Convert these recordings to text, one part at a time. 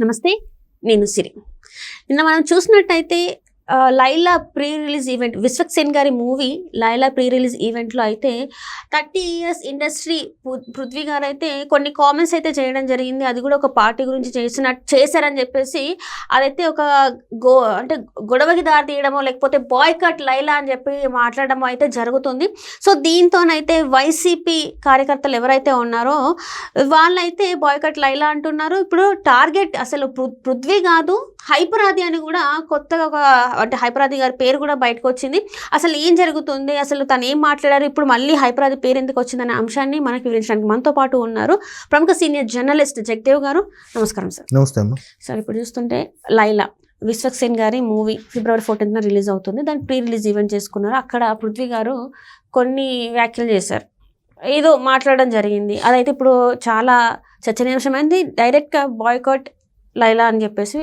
నమస్తే నేను సిరి. నిన్న మనం చూసినట్టయితే Laila pre release event Vishwak Sen గారి మూవీ లైలా ప్రీ రిలీజ్ ఈవెంట్లో అయితే థర్టీ ఇయర్స్ ఇండస్ట్రీ పృథ్వీ గారు అయితే కొన్ని కామెంట్స్ అయితే చేయడం జరిగింది. అది కూడా ఒక పార్టీ గురించి చేసిన చేశారని చెప్పేసి అదైతే ఒక గో అంటే గొడవకి దారి తీయడమో లేకపోతే బాయ్ కట్ లైలా అని చెప్పి మాట్లాడడమో అయితే జరుగుతుంది. సో దీంతోనైతే వైసీపీ కార్యకర్తలు ఎవరైతే ఉన్నారో వాళ్ళైతే బాయ్కట్ లైలా అంటున్నారు. ఇప్పుడు టార్గెట్ అసలు పృ- పృథ్వీ కాదు హైపరాది అని కూడా కొత్తగా ఒక అంటే హైపరాది గారి పేరు కూడా బయటకు వచ్చింది అసలు ఏం జరుగుతుంది? అసలు తను ఏం మాట్లాడారు? ఇప్పుడు మళ్ళీ హైపరాది పేరు ఎందుకు వచ్చిందనే అంశాన్ని మనకి వివరించడానికి మనతో పాటు ఉన్నారు ప్రముఖ సీనియర్ జర్నలిస్ట్ జగదేవ్ గారు. నమస్కారం సార్. నమస్తే సార్ ఇప్పుడు చూస్తుంటే లైలా విశ్వక్ సేన్ గారి మూవీ ఫిబ్రవరి ఫోర్టీన్త్న రిలీజ్ అవుతుంది. దాని ప్రీ రిలీజ్ ఈవెంట్ చేసుకున్నారు. అక్కడ పృథ్వీ గారు కొన్ని వ్యాఖ్యలు చేశారు. ఏదో మాట్లాడడం జరిగింది. అదైతే ఇప్పుడు చాలా చర్చనీయాంశమైంది. డైరెక్ట్గా బాయ్కాట్ లైలా అని చెప్పేసి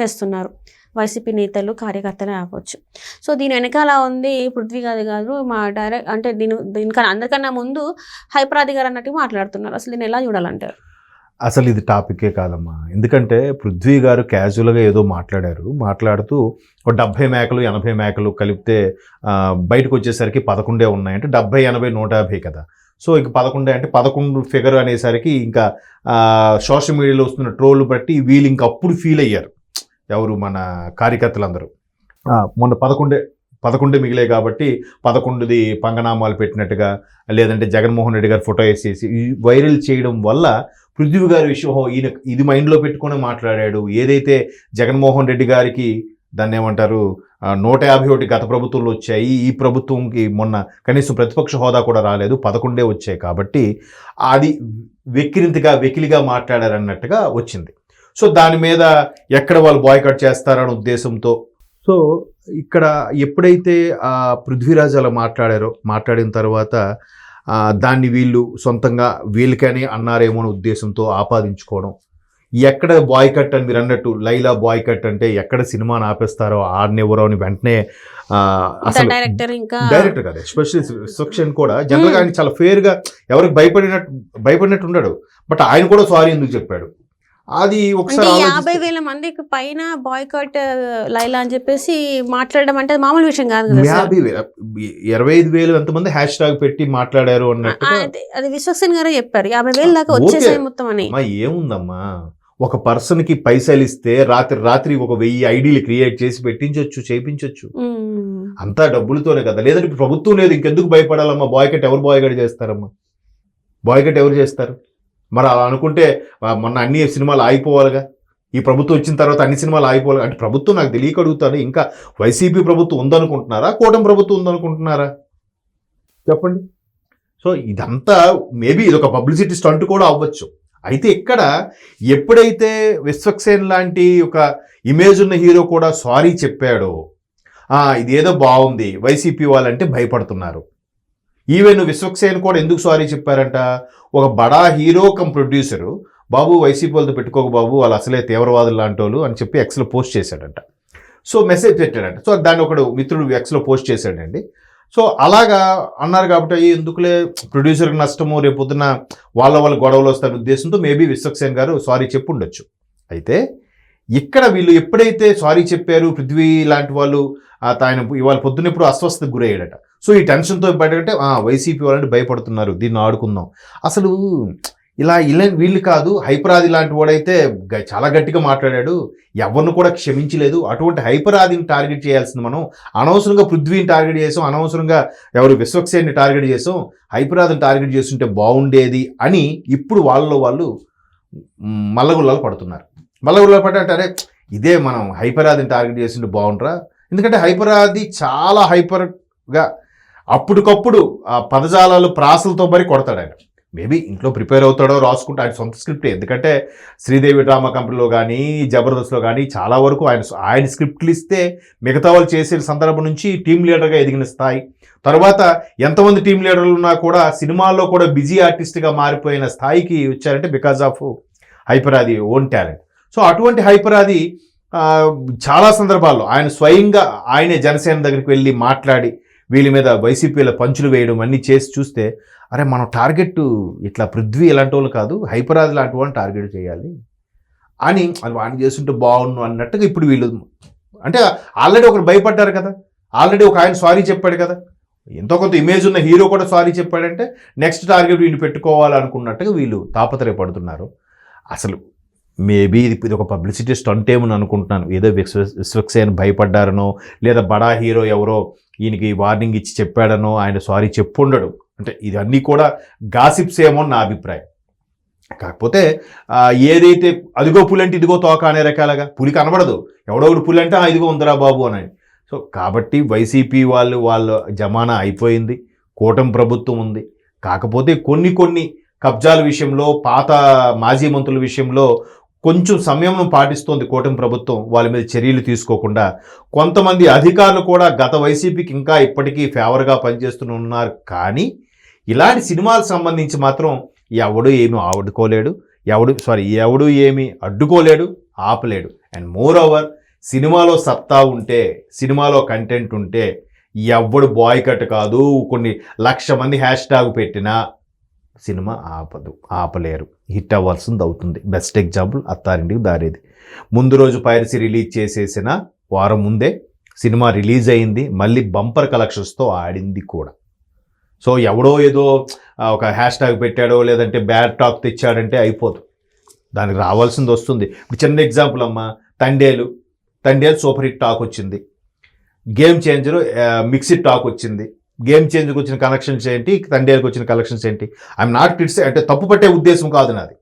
చేస్తున్నారు. వైసీపీ నేతలు కార్యకర్తలే ఆపొచ్చు సో దీని వెనకాల ఉంది పృథ్వీ గారి గారు మా డైరెక్ట్ అంటే దీని దీనికన్నా అందరికన్నా ముందు హైపరాధి గారు అన్నట్టు మాట్లాడుతున్నారు. అసలు దీన్ని ఎలా చూడాలంటారు? అసలు ఇది టాపికే కాదమ్మా. ఎందుకంటే పృథ్వీ గారు క్యాజువల్గా ఏదో మాట్లాడారు. మాట్లాడుతూ ఒక డెబ్భై మేకలు ఎనభై మేకలు కలిపితే బయటకు వచ్చేసరికి పదకొండే ఉన్నాయంటే డెబ్భై ఎనభై నూట యాభై కదా. సో ఇక పదకొండే అంటే పదకొండు ఫిగర్ అనేసరికి ఇంకా సోషల్ మీడియాలో వస్తున్న ట్రోల్ బట్టి వీళ్ళు ఇంకా అప్పుడు ఫీల్ అయ్యారు. ఎవరు? మన కార్యకర్తలందరూ. అందరూ మొన్న పదకొండే పదకొండే మిగిలే కాబట్టి పదకొండుది పంగనామాలు పెట్టినట్టుగా లేదంటే జగన్మోహన్ రెడ్డి గారు ఫోటో వేసేసి వైరల్ చేయడం వల్ల పృథ్వీ గారి విషయం ఈయన ఇది మైండ్లో పెట్టుకొని మాట్లాడాడు. ఏదైతే జగన్మోహన్ రెడ్డి గారికి దాన్ని ఏమంటారు నూట యాభై ఒకటి గత ప్రభుత్వంలో వచ్చాయి ఈ ప్రభుత్వంకి మొన్న కనీసం ప్రతిపక్ష హోదా కూడా రాలేదు పదకొండే వచ్చాయి కాబట్టి అది వెక్కిరింతగా వెకిలిగా మాట్లాడారన్నట్టుగా వచ్చింది. సో దాని మీద ఎక్కడ వాళ్ళు బాయ్కట్ చేస్తారనే ఉద్దేశంతో. సో ఇక్కడ ఎప్పుడైతే ఆ పృథ్వీరాజ్ అలా మాట్లాడారో మాట్లాడిన తర్వాత ఆ, దాన్ని వీళ్ళు సొంతంగా వీళ్ళకని అన్నారేమో అనే ఉద్దేశంతో ఆపాదించుకోవడం. ఎక్కడ బాయ్ కట్ అని మీరు అన్నట్టు లైలా బాయ్ కట్ అంటే ఎక్కడ సినిమాని ఆపేస్తారో ఆడనివ్వరో అని వెంటనే అసలు డైరెక్టర్ ఇంకా డైరెక్టర్ కదా ఎస్పెషల్లీ సెక్షన్ కూడా. జనరల్గా ఆయన చాలా ఫేర్గా ఎవరికి భయపడినట్టు భయపడినట్టు ఉండడు. బట్ ఆయన కూడా సారీ ఎందుకు చెప్పాడు? అది ఒకసారి యాభై వేల మందికి పైన బాయ్కాట్ లైలా అని చెప్పేసి మాట్లాడడం అంటే మామూలు విషయం కాదు యాభై వేల ఇరవై ఐదు వేలు ఎంతమంది హ్యాష్ ట్యాగ్ పెట్టి మాట్లాడారు ఆ, అన్నట్టుగా అది- విశ్వక్సేన్ గారే చెప్పారు. యాభై వేల దాకా ఓకే. వచ్చేసాయి మొత్తం అని. ఏముందమ్మా? ఒక పర్సన్కి పైసలు ఇస్తే రాత్రి రాత్రి ఒక వెయ్యి ఐడీలు క్రియేట్ చేసి పెట్టించవచ్చు చేయించవచ్చు. అంతా డబ్బులతోనే కదా. లేదంటే ప్రభుత్వం లేదు ఇంకెందుకు భయపడాలమ్మా? బాయ్కట్ ఎవరు బాయ్కట్ చేస్తారమ్మా? బాయ్కట్ ఎవరు చేస్తారు? మరి అలా అనుకుంటే మొన్న అన్ని సినిమాలు ఆగిపోవాలిగా. ఈ ప్రభుత్వం వచ్చిన తర్వాత అన్ని సినిమాలు ఆగిపోవాలి అంటే ప్రభుత్వం నాకు తెలియక అడుగుతాను. ఇంకా వైసీపీ ప్రభుత్వం ఉందనుకుంటున్నారా? కూటమి ప్రభుత్వం ఉందనుకుంటున్నారా? చెప్పండి. సో ఇదంతా మేబీ ఇది ఒక పబ్లిసిటీ స్టంట్ కూడా అవ్వచ్చు. అయితే ఇక్కడ ఎప్పుడైతే విశ్వక్సేన్ లాంటి ఒక ఇమేజ్ ఉన్న హీరో కూడా సారీ చెప్పాడో ఇదేదో బాగుంది. వైసీపీ వాళ్ళంటే భయపడుతున్నారు. ఈవెన్ విశ్వక్సేన్ కూడా ఎందుకు సారీ చెప్పారంట? ఒక బడా హీరో కమ్ ప్రొడ్యూసరు బాబు వైసీపీ వాళ్ళతో పెట్టుకోక బాబు వాళ్ళు అసలే తీవ్రవాదులు లాంటి వాళ్ళు అని చెప్పి ఎక్స్లో పోస్ట్ చేశాడంట. So message పెట్టాడంట. సో దాన్ని ఒకడు మిత్రుడు ఎక్స్లో పోస్ట్ చేశాడండి. సో అలాగా అన్నారు కాబట్టి "అయ్యి, ఎందుకులే? ప్రొడ్యూసర్కి నష్టము రేపు వాళ్ళ వాళ్ళ గొడవలు వస్తారు ఉద్దేశంతో మేబీ విశ్వక్సేన్ గారు సారీ చెప్పు ఉండొచ్చు అయితే ఇక్కడ వీళ్ళు ఎప్పుడైతే సారీ చెప్పారు పృథ్వీ లాంటి వాళ్ళు ఆయన ఇవాళ పొద్దున ఎప్పుడు అస్వస్థతకు గురయ్యాడట. సో ఈ టెన్షన్తో బయటంటే వైసీపీ వాళ్ళంటే భయపడుతున్నారు దీన్ని ఆడుకుందాం. అసలు ఇలా ఇలా వీళ్ళు కాదు హైపరాది లాంటి వాడైతే చాలా గట్టిగా మాట్లాడాడు. ఎవరిని కూడా క్షమించలేదు. అటువంటి హైపరాదిని టార్గెట్ చేయాల్సింది మనం. అనవసరంగా పృథ్వీని టార్గెట్ చేసాం అనవసరంగా ఎవరు విశ్వక్సేన్ని టార్గెట్ చేసాం హైపరాదిని టార్గెట్ చేస్తుంటే బాగుండేది అని ఇప్పుడు వాళ్ళలో వాళ్ళు మల్లగుల్లలు పడుతున్నారు. మల్లగుల్లాలు పడ్డంటే అరే ఇదే మనం హైపరాదిని టార్గెట్ చేస్తుంటే బాగుండ్రా? ఎందుకంటే హైపరాది చాలా హైపర్గా అప్పటికప్పుడు ఆ పదజాలాలు ప్రాసలతో మరి కొడతాడు ఆయన. మేబీ ఇంట్లో ప్రిపేర్ అవుతాడో రాసుకుంటే ఆయన సొంత స్క్రిప్ట్. ఎందుకంటే శ్రీదేవి డ్రామా కంపెనీలో కానీ జబర్దస్త్లో కానీ చాలా వరకు ఆయన ఆయన స్క్రిప్ట్లు ఇస్తే మిగతా వాళ్ళు చేసే సందర్భం నుంచి టీం లీడర్గా ఎదిగిన స్థాయి. తర్వాత ఎంతమంది టీం లీడర్లు ఉన్నా కూడా సినిమాల్లో కూడా బిజీ ఆర్టిస్ట్గా మారిపోయిన స్థాయికి వచ్చారంటే because of Hyper Aadi own talent. So అటువంటి హైపరాది ఆ, చాలా సందర్భాల్లో ఆయన స్వయంగా ఆయనే జనసేన దగ్గరికి వెళ్ళి మాట్లాడి వీళ్ళ మీద వైసీపీల పంచులు వేయడం అన్నీ చేసి చూస్తే అరే మనం టార్గెట్ ఇట్లా పృథ్వీ ఇలాంటి వాళ్ళు కాదు హైపరాజ్ లాంటి వాళ్ళని టార్గెట్ చేయాలి అని అది వాడిని చేస్తుంటే బాగుండు అన్నట్టుగా ఇప్పుడు వీళ్ళు అంటే ఆల్రెడీ ఒకరు భయపడ్డారు కదా ఆల్రెడీ ఒక ఆయన సారీ చెప్పాడు కదా ఎంతో కొంత ఇమేజ్ ఉన్న హీరో కూడా సారీ చెప్పాడంటే నెక్స్ట్ టార్గెట్ వీళ్ళు పెట్టుకోవాలనుకున్నట్టుగా వీళ్ళు తాపత్రయపడుతున్నారు. అసలు మేబీ ఇది ఇది ఒక పబ్లిసిటీ స్టంట్ ఏమని అనుకుంటున్నాను. ఏదో విశ్వ విశ్వక్సేన్ భయపడ్డారనో లేదా బడా హీరో ఎవరో ఈయనకి వార్నింగ్ ఇచ్చి చెప్పాడనో ఆయన సారీ చెప్పుండడు. అంటే ఇవన్నీ కూడా గాసిప్స్ ఏమో అని నా అభిప్రాయం. కాకపోతే ఏదైతే అదిగో పులి అంటే ఇదిగో తోక అనే రకాలుగా పులి కనబడదు. ఎవడో ఒకటి పులి అంటే ఇదిగో ఉందిరా బాబు అని. సో కాబట్టి వైసీపీ వాళ్ళు వాళ్ళ జమానా అయిపోయింది. కూటమి ప్రభుత్వం ఉంది. కాకపోతే కొన్ని కొన్ని కబ్జాల విషయంలో పాత మాజీ మంత్రుల విషయంలో కొంచెం సమయం పాటిస్తోంది కూటమి ప్రభుత్వం వాళ్ళ మీద చర్యలు తీసుకోకుండా. కొంతమంది అధికారులు కూడా గత వైసీపీకి ఇంకా ఇప్పటికీ ఫేవర్గా పనిచేస్తూనే ఉన్నారు. కానీ ఇలాంటి సినిమాలకు సంబంధించి మాత్రం ఎవడు ఏమి ఆడుకోలేడు ఎవడు సారీ ఎవడు ఏమి అడ్డుకోలేడు ఆపలేడు. అండ్ మోర్ ఓవర్ సినిమాలో సత్తా ఉంటే సినిమాలో కంటెంట్ ఉంటే ఎవడు బాయ్ కట్ కాదు. కొన్ని లక్ష మంది హ్యాష్ ట్యాగ్ పెట్టినా సినిమా ఆపదు ఆపలేరు. హిట్ అవ్వాల్సింది అవుతుంది. Best example Attarintiki Daredi. ముందు రోజు పైరసీ రిలీజ్ చేసేసిన వారం ముందే సినిమా రిలీజ్ అయింది. మళ్ళీ బంపర్ కలెక్షన్స్తో ఆడింది కూడా. సో ఎవడో ఏదో ఒక హ్యాష్ ట్యాగ్ పెట్టాడో లేదంటే బ్యాడ్ టాక్ తెచ్చాడంటే అయిపోదు. దానికి రావాల్సింది వస్తుంది. ఇప్పుడు చిన్న ఎగ్జాంపుల్ అమ్మా. Thandel. Thandel super hit talk వచ్చింది. గేమ్ చేంజర్ మిక్సిడ్ టాక్ వచ్చింది. గేమ్ చేంజ్కి వచ్చిన కనెక్షన్స్ ఏంటి? తండేలకు వచ్చిన కలెక్షన్స్ ఏంటి? ఐఎమ్ నాట్ కిడ్స్ అంటే తప్పు పట్టే ఉద్దేశం కాదు నాది.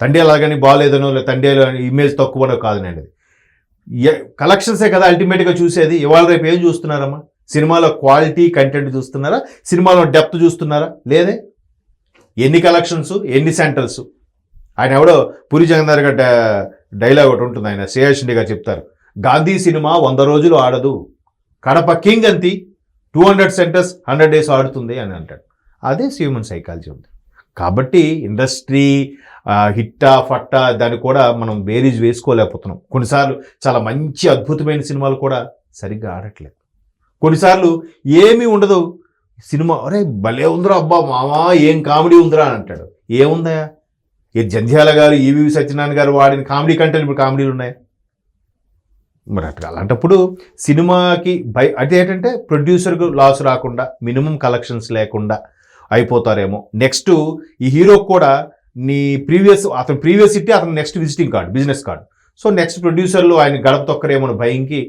తండేలు అలాగని బాగాలేదనో లేదా తండేలు ఇమేజ్ తక్కువనో కాదు నేను కలెక్షన్సే కదా అల్టిమేట్గా చూసేది. ఇవాళ రేపు ఏం చూస్తున్నారమ్మా? సినిమాలో క్వాలిటీ కంటెంట్ చూస్తున్నారా? సినిమాలో డెప్త్ చూస్తున్నారా? లేదే. ఎన్ని కలెక్షన్స్ ఎన్ని సెంటర్స్? ఆయన ఎవడో పురి జగన్నాథ్ గారి డ- డైలాగ్ ఒకటి ఉంటుంది ఆయన. శ్రేయస్ గారు చెప్తారు. గాంధీ సినిమా వంద రోజులు ఆడదు. Kadapa king అంతి. Two hundred centres hundred days ఆడుతుంది అని అంటాడు. అదే హ్యూమన్ సైకాలజీ ఉంది. కాబట్టి ఇండస్ట్రీ హిట్టా ఫట్టా దాన్ని కూడా మనం బేరీజ్ వేసుకోలేకపోతున్నాం. కొన్నిసార్లు చాలా మంచి అద్భుతమైన సినిమాలు కూడా సరిగ్గా ఆడట్లేదు. కొన్నిసార్లు ఏమీ ఉండదు. సినిమా అరే భలే ఉందిరా అబ్బా మామా ఏం కామెడీ ఉందిరా అని అంటాడు. ఏముందా ఏ జంధ్యాల గారు ఈవి సత్యనారాయణ గారు వాడిన కామెడీ కంటే ఇప్పుడు కామెడీలు ఉన్నాయి? మరి అట్లా. అలాంటప్పుడు సినిమాకి బై అంటే ఏంటంటే ప్రొడ్యూసర్కు లాస్ రాకుండా మినిమం కలెక్షన్స్ లేకుండా అయిపోతారేమో. నెక్స్ట్ ఈ హీరోకి కూడా నీ ప్రీవియస్ అతను ప్రీవియస్ ఇట్టి అతను next visiting card business card. So next ప్రొడ్యూసర్లు ఆయన గడప తొక్కరేమో భయంకి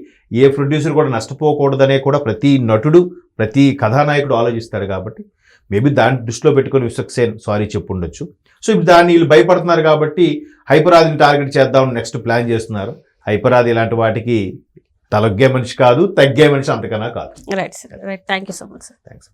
ఏ ప్రొడ్యూసర్ కూడా నష్టపోకూడదనే కూడా ప్రతి నటుడు ప్రతి కథానాయకుడు ఆలోచిస్తాడు కాబట్టి మేబీ దాన్ని దృష్టిలో పెట్టుకొని విశ్వక్సేన్ సారీ చెప్పుండొచ్చు. సో ఇప్పుడు దాన్ని వీళ్ళు భయపడుతున్నారు కాబట్టి హైపరాదిని టార్గెట్ చేద్దామని నెక్స్ట్ ప్లాన్ చేస్తున్నారు. హైపరాది ఇలాంటి వాటికి తలగ్గే మనిషి కాదు తగ్గే మనిషి అంతకన్నా కాదు. Right sir right thank you so much sir thanks